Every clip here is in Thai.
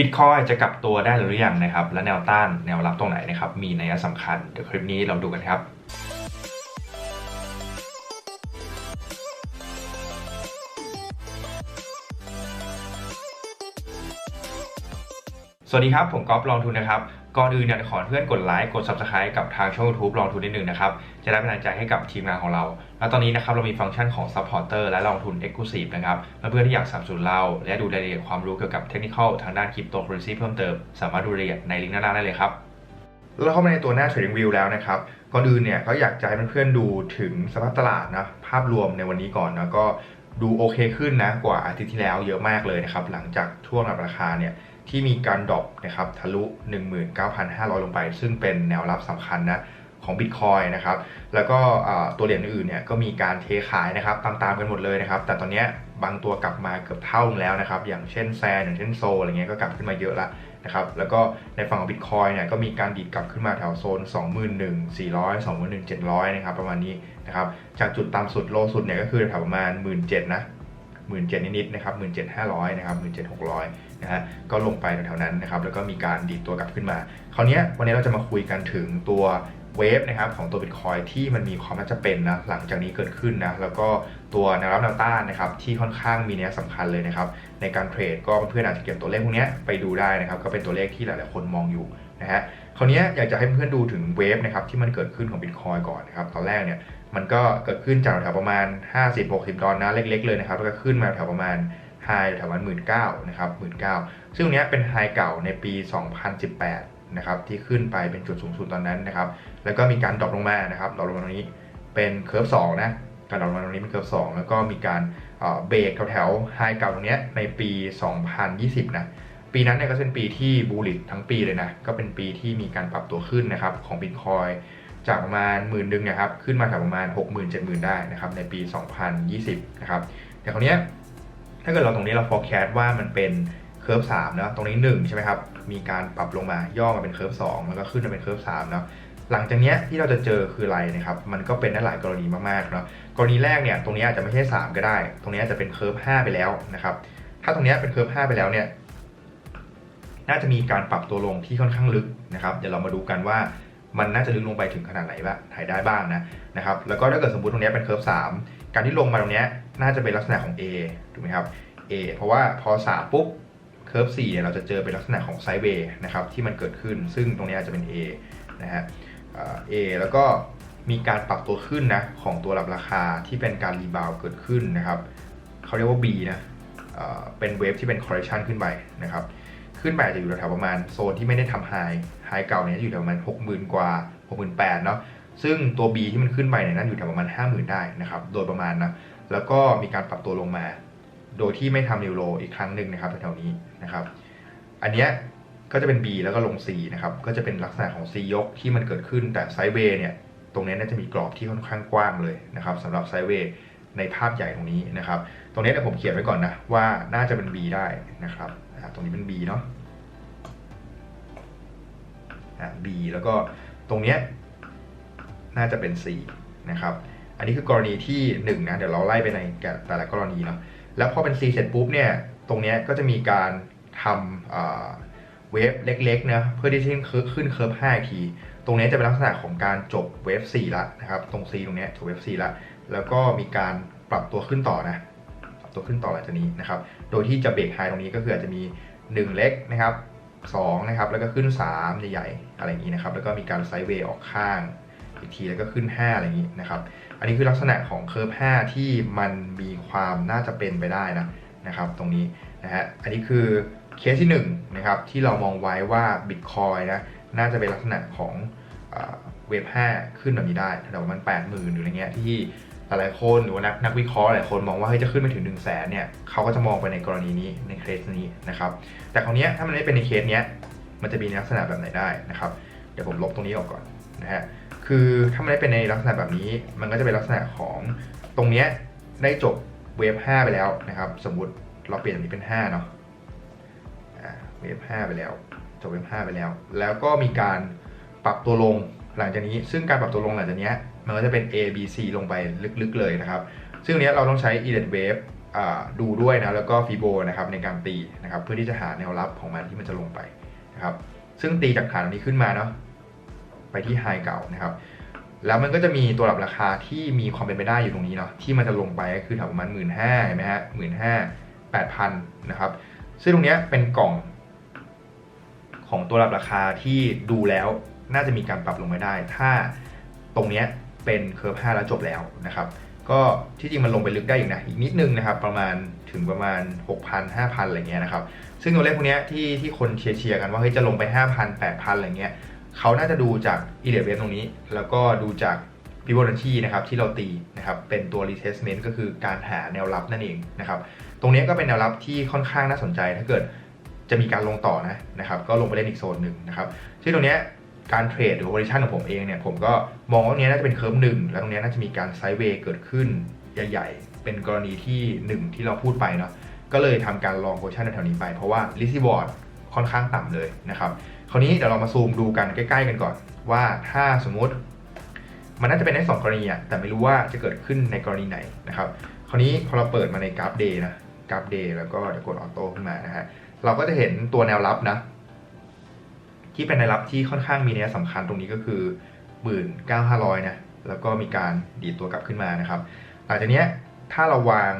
บิตคอยจะกลับตัวได้หรือยังนะครับ และแนวต้านแนวรับตรงไหนนะครับ มีนัยสำคัญ เดี๋ยวคลิปนี้เราดูกันครับสวัสดีครับ ผมก๊อฟลองทุนนะครับ ก่อนอื่นเนี่ยขอเพื่อนกดไลค์กด subscribe กับทางช่อง YouTube ลองทุนนิดนึงนะครับ จะได้เป็นกำลังใจให้กับทีมงานของเรา แล้วตอนนี้นะครับเรามีฟังก์ชันของ supporter และลองทุน exclusive นะครับเพื่อนๆที่อยากสนับสนุนเราและดูรายละเอียดความรู้เกี่ยวกับเทคนิคทางด้านคริปโตเคอเรนซีเพิ่มเติม สามารถดูรายละเอียดในลิงก์ด้านล่างได้เลยครับเราเข้ามาในตัวหน้า Trading View แล้วนะครับก่อนอื่นเนี่ยก็อยากจะให้เพื่อนๆดูถึงสภาพตลาดนะภาพรวมในวันนี้ก่อนนะก็ดูโอเคขึ้นนะกว่าอาทิตย์ที่แล้วเยอะมากเลยนะครับหลังจากช่วงระดับราคาเนี่ยที่มีการดรอปนะครับทะลุ 19,500 ลงไป ซึ่งเป็นแนวรับสำคัญนะ ของ Bitcoin นะครับ แล้วก็ตัวเหรียญอื่นเนี่ยก็มีการเทขายนะครับตามๆกันหมดเลยนะครับ แต่ตอนนี้บางตัวกลับมาเกือบเท่านึงแล้วนะครับ อย่างเช่นแซนอย่างเช่นโซอะไรเงี้ยก็กลับขึ้นมาเยอะละนะครับ แล้วก็ในฝั่งของ Bitcoin เนี่ยก็มีการดีดกลับขึ้นมาแถวโซน 21,400 21,700 นะครับประมาณนี้นะครับ จากจุดต่ำสุดโลสุดเนี่ยก็คือแถวประมาณ 17,000นะ17,000นิดๆนะครับ17,500นะครับ17,600นะฮะก็ลงไปแถวๆนั้นนะครับแล้วก็มีการดีดตัวกลับขึ้นมาคราวนี้วันนี้เราจะมาคุยกันถึงตัว เวฟนะครับของตัว Bitcoin ที่มันมีความน่าจะเป็นนะหลังจากนี้เกิดขึ้นนะแล้วก็ตัวแนวรับแนวต้านนะครับที่ค่อนข้างมีนัยสำคัญเลยนะครับในการเทรดก็เพื่อนอาจจะเก็บตัวเลขพวกนี้ไปดูได้นะครับก็เป็นตัวเลขที่หลาย ๆ คนมองอยู่นะฮะคราวนี้อยากจะให้เพื่อนดูถึงเวฟนะครับที่มันเกิดขึ้นของ Bitcoin ก่อนนะครับตอนแรกเนี่ยมันก็เกิดขึ้นจากแถวประมาณ 50-60 ดอลลาร์เล็ก ๆ เลยนะครับแล้วก็ขึ้นมาแถวประมาณไฮแถวประมาณหมื่นเก้านะครับหมื่นเก้าซึ่งตรงเนี้ยเป็นไฮเก่าในปี 2018 นะครับที่ขึ้นไปเป็นจุดสูงสุดตอนนั้นนะครับแล้วก็มีการดรอปลงมานะครับดรอปลงมาตรงนี้เป็นเคอร์ฟสองนะการดรอปลงมาตรงนี้เป็นเคอร์ฟสองแล้วก็มีการเบรกแถวๆไฮเก่าตรงเนี้ยในปี 2020 นะปีนั้นเนี่ยก็เป็นปีที่บูลลิตทั้งปีเลยนะก็เป็นปีที่มีการปรับตัวขึ้นนะครับของบิตคอยจากประมาณหมื่นหนึ่งนะครับขึ้นมาแถวประมาณ 6 0 0 0 0 7 0 0 0 ได้นะครับในปี 2020 นะครับแต่คราวเนี้ยถ้าเกิดเราตรงนี้เรา forecast ว่ามันเป็นเคอร์ฟสามนะตรงนี้ 1 ใช่ไหมครับ มีการปรับลงมาย่อมาเป็นเคอร์ฟสองแล้วก็ขึ้นมาเป็นเคอร์ฟสามเนาะหลังจากเนี้ยที่เราจะเจอคืออะไรนะครับมันก็เป็นได้หลายกรณีมากๆเนาะกรณีแรกเนี่ยตรงนี้อาจจะไม่ใช่ 3 ก็ได้ ตรงนี้อาจจะเป็นเคอร์ฟ5ไปแล้วนะครับถ้าตรงนี้เป็นเคอร์ฟ5ไปแล้วเนี่ยน่าจะมีการปรับตัวลงที่ค่อนข้างลึกนะครับเดี๋ยวเรามาดูกันว่ามันน่าจะลึกลงไปถึงขนาดไหนบ้างถ่ายได้บ้างนะนะครับแล้วก็ถ้าเกิดสมมติตรงนี้เป็นเคอร์ฟ3การที่ลงมาตรงนี้น่าจะเป็นลักษณะของ A ถูกไหมครับ A เพราะว่าพอ3ปุ๊บ คอร์ฟ4เนี่ยเราจะเจอเป็นลักษณะของไซด์เวย์นะครับที่มันเกิดขึ้น ซึ่งตรงนี้อาจจะเป็น A นะฮะเอ่อ A แล้วก็มีการปรับตัวขึ้นนะของตัวรับราคาที่เป็นการรีบาวเกิดขึ้นนะครับเขาเรียกว่า B นะเป็นเวฟที่เป็น correction ขึ้นไปนะครับขึ้นไปจะอยู่แถวๆประมาณโซนที่ไม่ได้ทำไฮไฮเก่าเนี่ยอยู่แถวประมาณ 60,000 กว่า 68,000เนาะซึ่งตัว B ที่มันขึ้นไปเนี่ยนั่นอยู่แถวประมาณ 50,000 ได้นะครับโดยประมาณนะแล้วก็มีการปรับตัวลงมา โดยที่ไม่ทำนิวโรอีกครั้งหนึ่งนะครับแถวๆนี้นะครับ อันเนี้ยก็จะเป็น B แล้วก็ลง C นะครับ ก็จะเป็นลักษณะของ C ยกที่มันเกิดขึ้นแต่ไซด์เวย์เนี่ย ตรงนี้น่าจะมีกรอบที่ค่อนข้างกว้างเลยนะครับสำหรับไซด์เวย์ในภาพใหญ่ตรงนี้นะครับ ตรงนี้เดี๋ยวผมเขียนไว้ก่อนนะว่าน่าจะเป็น B ได้นะครับ ตรงนี้เป็น B เนาะ B แล้วก็ตรงเนี้ยน่าจะเป็น C นะครับ อันนี้คือกรณีที่1นะ เดี๋ยวเราไล่ไปในแต่ละกรณีเนาะ แล้วพอเป็น C เสร็จปุ๊บเนี่ย ตรงนี้ก็จะมีการทำเวฟเล็กๆนะเพื่อที่จะขึ้นขึ้นเคิร์ฟ5อีกที ตรงนี้จะเป็นลักษณะของการจบเวฟ4ละนะครับ ตรง C ตรงนี้จบเวฟ4ละแล้วก็มีการปรับตัวขึ้นต่อนะปรับตัวขึ้นต่อหลังจากนี้นะครับ โดยที่จะเบรกไฮตรงนี้ก็คืออาจจะมี 1 เล็กนะครับ2นะครับ แล้วก็ขึ้น 3 ใหญ่ๆอะไรอย่างนี้นะครับ แล้วก็มีการไซด์เวย์ออกข้างอีกทีแล้วก็ขึ้น 5 อะไรอย่างนี้นะครับ อันนี้คือลักษณะของเคอร์ฟ5ที่มันมีความน่าจะเป็นไปได้นะนะครับตรงนี้นะฮะอันนี้คือเคสที่1นะครับที่เรามองไว้ว่า Bitcoin นะน่าจะเป็นลักษณะของเวฟ5ขึ้นแบบนี้ได้แถวประมาณ80,000หรืออะไรเงี้ยที่หลายๆคนหรือว่านักนักวิเคราะห์หลายคนมองว่าเฮ้ยจะขึ้นไปถึง1 0 0 0 0แสนเนี่ยเขาก็จะมองไปในกรณีนี้ในเคสนี้นะครับแต่คราวนี้ถ้ามันไม่เป็นในเคสเนี้ยมันจะมีลักษณะแบบไหนได้นะครับเดี๋ยวผมลบตรงนี้ออกก่อนนะฮะ คือถ้ามันได้เป็นในลักษณะแบบนี้ มันก็จะเป็นลักษณะของตรงเนี้ยได้จบเวฟ5ไปแล้วนะครับ สมมุติเราเปลี่ยนตรงนี้เป็น5เนาะเวฟ5ไปแล้ว จบเวฟ5ไปแล้ว แล้วก็มีการปรับตัวลงหลังจากนี้ ซึ่งการปรับตัวลงหลังจากเนี้ยมันก็จะเป็น A B C ลงไปลึกๆเลยนะครับ ซึ่งเนี้ยเราต้องใช้ e l e t wave ดูด้วยนะ แล้วก็ฟีโบนะครับในการตีนะครับ เพื่อที่จะหาแนวรับของมันที่มันจะลงไปนะครับ ซึ่งตีจากฐานนี้ขึ้นมาเนาะ ไปที่ไฮเก่านะครับแล้วมันก็จะมีตัวหลับราคาที่มีความเป็นไปได้อยู่ตรงนี้เนาะที่มันจะลงไปก็คือแถวประมาณหมื่นห้าเห็นไหมฮะหมื่นห้าแปดพันนะครับซึ่งตรงนี้เป็นกล่อง ของตัวหลับราคาที่ดูแล้วน่าจะมีการปรับลงไปได้ ถ้าตรงนี้เป็นเคอร์ฟ5แล้วจบแล้วนะครับก็ที่จริงมันลงไปลึกได้อีกนะอีกนิดนึงนะครับประมาณถึงประมาณ 6,000 5,000อะไรเงี้ยนะครับซึ่งตัวเลขพวกนี้ที่ที่คนเชียร์เชียร์กันว่าเฮ้ยจะลงไป 5,000 8,000อะไรเงี้ย เขาน่าจะดูจากอีเลียเวฟตรงนี้ แล้วก็ดูจากฟิโบนัชชีนะครับที่เราตีนะครับเป็นตัว retestment ก็คือการหาแนวรับนั่นเองนะครับตรงนี้ก็เป็นแนวรับที่ค่อนข้างน่าสนใจถ้าเกิดจะมีการลงต่อนะนะครับก็ลงไปเล่นอีกโซนหนึ่งนะครับซึ่งตรงนี้การเทรดหรือ valuation ของผมเองเนี่ยผมก็มองว่าตรงนี้น่าจะเป็นเคิร์ฟหนึ่งแล้วตรงนี้น่าจะมีการไซด์เวย์เกิดขึ้นใหญ่ๆ เป็นกรณีที่หนึ่งที่เราพูดไปเนาะก็เลยทำการลอง position แถวๆนี้ไปเพราะว่า risk reward ค่อนข้างต่ำเลยนะครับ คราวนี้เดี๋ยวเรามาซูมดูกันใกล้ ๆ กันก่อน ว่าถ้าสมมุติ มันน่าจะเป็นได้สองกรณีอะแต่ไม่รู้ว่าจะเกิดขึ้นในกรณีไหนนะครับคราวนี้พอเราเปิดมาในกราฟเดย์นะกราฟเดย์แล้วก็เดี๋ยวกดออโต้ขึ้นมานะฮะเราก็จะเห็นตัวแนวรับนะ ที่เป็นแนวรับที่ค่อนข้างมีนัยสำคัญตรงนี้ก็คือ19,500นะแล้วก็มีการดีดตัวกลับขึ้นมานะครับหลังจากนี้ถ้าเราวาง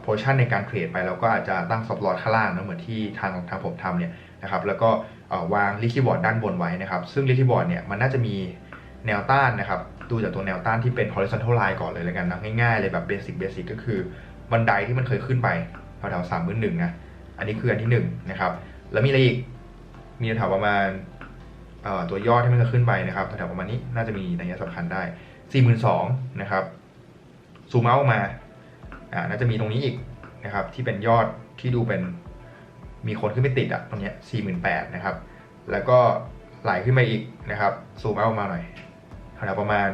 โพชั่นในการเทรดไปเราก็อาจจะตั้ง stop loss ข้างล่างนะเหมือนที่ทางทางผมทำเนี่ยนะครับแล้วก็ วางลิคิบอร์ดด้านบนไว้นะครับ ซึ่งลิคิบอร์ดเนี่ยมันน่าจะมีแนวต้านนะครับ ดูจากตัวแนวต้านที่เป็น horizontal line ก่อนเลยแล้วกันนะง่ายๆเลยแบบ basic basic ก็คือบันไดที่มันเคยขึ้นไปแถวๆสามหมื่นหนึ่งนะอันนี้คืออันที่หนึ่งนะครับ แล้วมีอะไรอีก มีแถวประมาณตัวยอดที่มันจะขึ้นไปนะครับแถวประมาณนี้น่าจะมีนัยสำคัญได้ 4 2 0 0 0นะครับซูมเอามาอ่าน่าจะมีตรงนี้อีกนะครับ ที่เป็นยอดที่ดูเป็น มีคนขึ้นไปติดอะตรงเนี้ย48,000นแปดนะครับ แล้วก็ไหลขึ้นมาอีกนะครับ ซูมเอามาหน่อยแถวประมาณ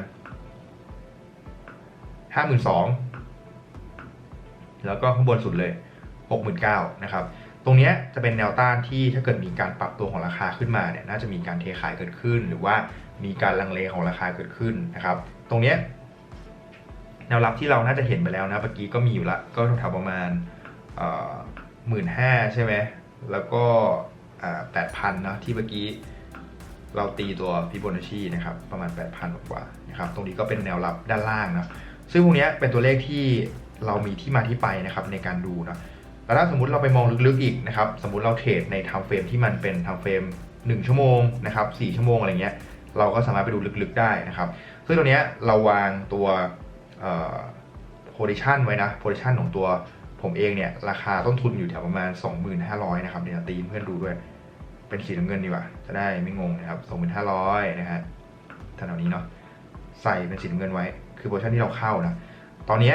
52,000แล้วก็ข้างบนสุดเลย69,000นเก้านะครับ ตรงนี้จะเป็นแนวต้านที่ถ้าเกิดมีการปรับตัวของราคาขึ้นมาเนี่ย น่าจะมีการเทขายเกิดขึ้น หรือว่ามีการลังเลของราคาเกิดขึ้นนะครับ ตรงนี้แนวรับที่เราน่าจะเห็นไปแล้วนะ เมื่อกี้ก็มีอยู่ละ ก็แถวประมาณหมื่นห้าใช่ไหม แล้วก็แปดพันเนาะที่เมื่อกี้เราตีตัวฟิบนัชชีนะครับประมาณ 8,000 กว่านะครับตรงนี้ก็เป็นแนวรับด้านล่างนะซึ่งพวกนี้เป็นตัวเลขที่เรามีที่มาที่ไปนะครับในการดูนะแล้วถ้าสมมติเราไปมองลึกๆอีกนะครับสมมติเราเทรดในไทม์เฟรมที่มันเป็นไทม์เฟรม1 ชั่วโมงนะครับ4ชั่วโมงอะไรเงี้ยเราก็สามารถไปดูลึกๆได้นะครับซึ่งตัวเนี้ยเราวางตัวโพซิชันไว้นะโพซิชันของตัว ผมเองเนี่ย ราคาต้นทุนอยู่แถวประมาณ 2500นะครับเดี๋ยวตีเพื่อนดูด้วย เป็นสีน้ำเงินดีกว่า จะได้ไม่งงนะครับ 2500นะฮะแถวนี้เนาะใส่เป็นสีน้ำเงินไว้ คือโพซิชันที่เราเข้านะตอนนี้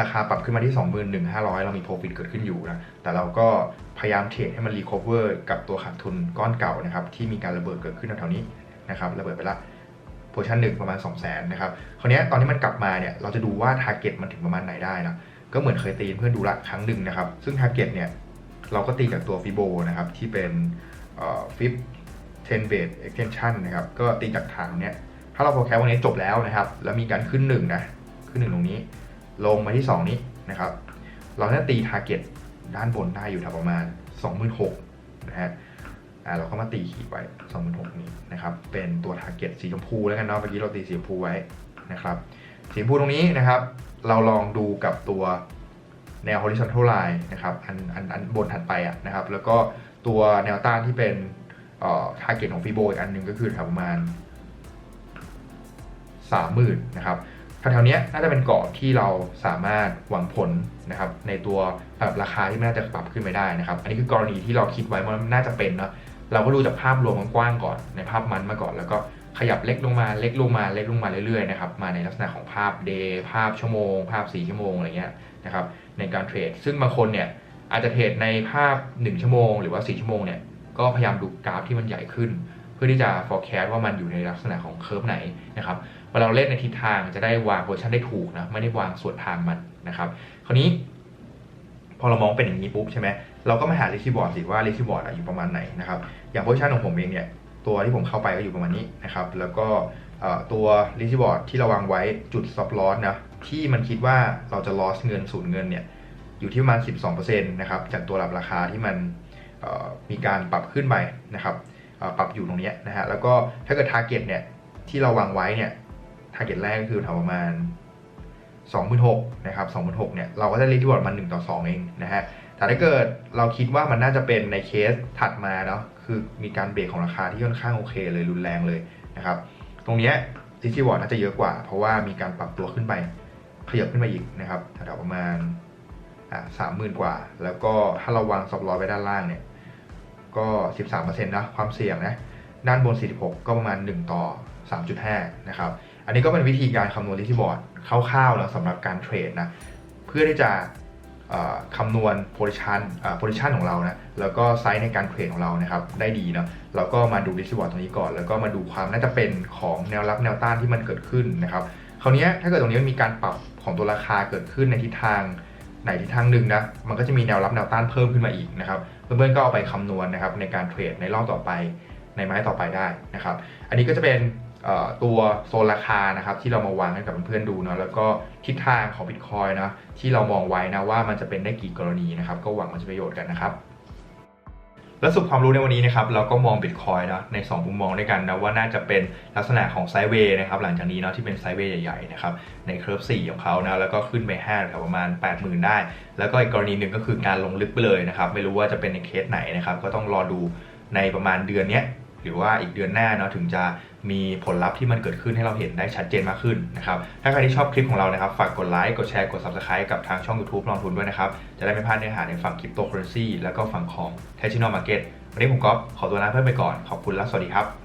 ราคาปรับขึ้นมาที่ 21,500 เรามีโปรฟิตเกิดขึ้นอยู่นะ แต่เราก็พยายามเทรดให้มันรีคอเวอร์กับตัวขาดทุนก้อนเก่านะครับ ที่มีการระเบิดเกิดขึ้นแถวๆนี้นะครับ ระเบิดไปละโพชั่นหนึ่งประมาณ 2 0 0 0 0 0นะครับ คราวนี้ตอนที่มันกลับมาเนี่ย เราจะดูว่าทาร์เก็ตมันถึงประมาณไหนได้นะ ก็เหมือนเคยตีเพื่อนดูละครั้งหนึ่งนะครับ ซึ่งทาร์เก็ตเนี่ยเราก็ตีจากตัวฟิโบนะครับที่เป็นฟิป10 base extension นนะครับก็ตีจากฐานเนี้ยถ้าเราโปรแกรมวันนี้จบแล้วนะครับ แล้วมีการขึ้นหนึ่งนะขึ้นหนึ่งตรงนี้ ลงมาที่ 2 นี้นะครับ เราจะตีทาร์เก็ตด้านบนได้อยู่แถวประมาณ 26,000นะฮะอ่าเราก็มาตีขีดไว้26,000นี้นะครับเป็นตัวทาร์เก็ตสีชมพูแล้วกันเนาะเมื่อกี้เราตีสีชมพูไว้นะครับสีชมพูตรงนี้นะครับ เราลองดูกับตัวแนว horizontal line นะครับอันอันอันบนถัดไปอะนะครับแล้วก็ตัวแนวต้านที่เป็นเอ่อ target ของฟีโบอีกอันหนึ่งก็คือแถวประมาณ30,000นะครับแถวๆนี้น่าจะเป็นเกาะที่เราสามารถหวังผลนะครับในตัวแบบราคาที่มันน่าจะปรับขึ้นไปได้นะครับ อันนี้คือกรณีที่เราคิดไว้ว่าน่าจะเป็นเนาะเราก็ดูจากภาพรวมกว้างๆก่อนในภาพมันมาก่อน แล้วก็ ขยับเล็กลงมาเล็กลงมาเล็กลงมาเรื่อยๆนะครับมาในลักษณะของภาพเดย์ภาพชั่วโมง ภาพ 4 ชั่วโมงอะไรเงี้ยนะครับในการเทรด ซึ่งบางคนเนี่ยอาจจะเทรดในภาพ 1 ชั่วโมง หรือว่า 4 ชั่วโมงเนี่ยก็พยายามดูกราฟที่มันใหญ่ขึ้น เพื่อที่จะ forecast ว่ามันอยู่ในลักษณะของเคอร์ฟไหนนะครับเวลาเราเล่นในทิศทางจะได้วางโพชันได้ถูกนะไม่ได้วางส่วนทางมันนะครับคราวนี้ พอเรามองเป็นอย่างนี้ปุ๊บใช่ไหมเราก็มาหาลิชิบอร์ดสิว่าลิชิบอร์ดอยู่ประมาณไหนนะครับอย่างโพชันของผมเองเนี่ย ตัวที่ผมเข้าไปก็อยู่ประมาณนี้นะครับ แล้วก็ตัวลิชิบอร์ดที่เราวางไว้จุด stop loss นะที่มันคิดว่าเราจะ loss เงินสูญเงินเนี่ยอยู่ที่ประมาณ 12%นะครับจากตัวรับราคาที่มันมีการปรับขึ้นไปนะครับปรับอยู่ตรงนี้นะฮะแล้วก็ถ้าเกิด target เนี่ยที่เราวางไว้เนี่ย target แรกก็คือแถวประมาณ26,000นะครับ26,000เนี่ยเราก็ได้รีที่บอร์ดมัน1ต่อ 2 เองนะฮะแต่ถ้าเกิดเราคิดว่ามันน่าจะเป็นในเคสถัดมาเนาะ คือมีการเบรกของราคาที่ค่อนข้างโอเคเลยรุนแรงเลยนะครับ ตรงนี้ยรีที่บอร์ดน่าจะเยอะกว่า เพราะว่ามีการปรับตัวขึ้นไปขยับขึ้นมาอีกนะครับแถวๆประมาณสามหมื่นกว่า แล้วก็ถ้าเราวางซับลอไว้ด้านล่างเนี่ย ก็ 13%นะความเสี่ยงนะด้านบน 46 ก็ประมาณ 1 ต่อ 3.5 นะครับ อันนี้ก็เป็นวิธีการคำนวณลิที่บอร์ดคร่าวๆแล้วสำหรับการเทรดนะ เพื่อที่จะ คำนวณ position อ่า position ของเรานะแล้วก็ไซส์ในการเทรดของเรานะครับได้ดีเนาะเราก็มาดูลิที่บอร์ดตรงนี้ก่อน แล้วก็มาดูความน่าจะเป็นของแนวรับแนวต้านที่มันเกิดขึ้นนะครับคราวเนี้ยถ้าเกิดตรงนี้มันมีการปรับของตัวราคาเกิดขึ้นในทิศทางไหนทิศทางหนึ่งนะมันก็จะมีแนวรับแนวต้านเพิ่มขึ้นมาอีกนะครับเพื่อนๆก็เอาไปคำนวณนะครับในการเทรดในรอบต่อไปในไม้ต่อไปได้นะครับ อันนี้ก็จะเป็น ตัวโซนราคานะครับที่เรามาวางให้กับเพื่อนๆดูเนาะแล้วก็ทิศทางของบิตคอยนะที่เรามองไว้นะว่ามันจะเป็นได้กี่กรณีนะครับก็หวังว่าจะประโยชน์กันนะครับและสรุปความรู้ในวันนี้นะครับเราก็มองบิตคอยนะใน 2 มุมมองด้วยกันนะว่าน่าจะเป็นลักษณะของไซเวย์นะครับหลังจากนี้เนาะที่เป็นไซเวย์ใหญ่ๆนะครับในเคอร์ฟ4ของเขานะแล้วก็ขึ้นไป5แถวประมาณ 80,000 ได้ แล้วก็อีกกรณีหนึ่งก็คือการลงลึกไปเลยนะครับไม่รู้ว่าจะเป็นในเคสไหนนะครับก็ต้องรอดูในประมาณเดือนนี้ หรือว่าอีกเดือนหน้าเนาะถึงจะมีผลลัพธ์ที่มันเกิดขึ้นให้เราเห็นได้ชัดเจนมากขึ้นนะครับ ถ้าใครที่ชอบคลิปของเรานะครับ ฝากกดไลค์ กดแชร์ กด subscribe กับทางช่อง YouTube ลองทุนด้วยนะครับ จะได้ไม่พลาดเนื้อหาในฝั่งคริปโตเคอเรนซีแล้วก็ฝั่งของ t a g i n a l Market วันนี้ผมก๊อฟขอตัวลาเพื่อนไปก่อน ขอบคุณและสวัสดีครับ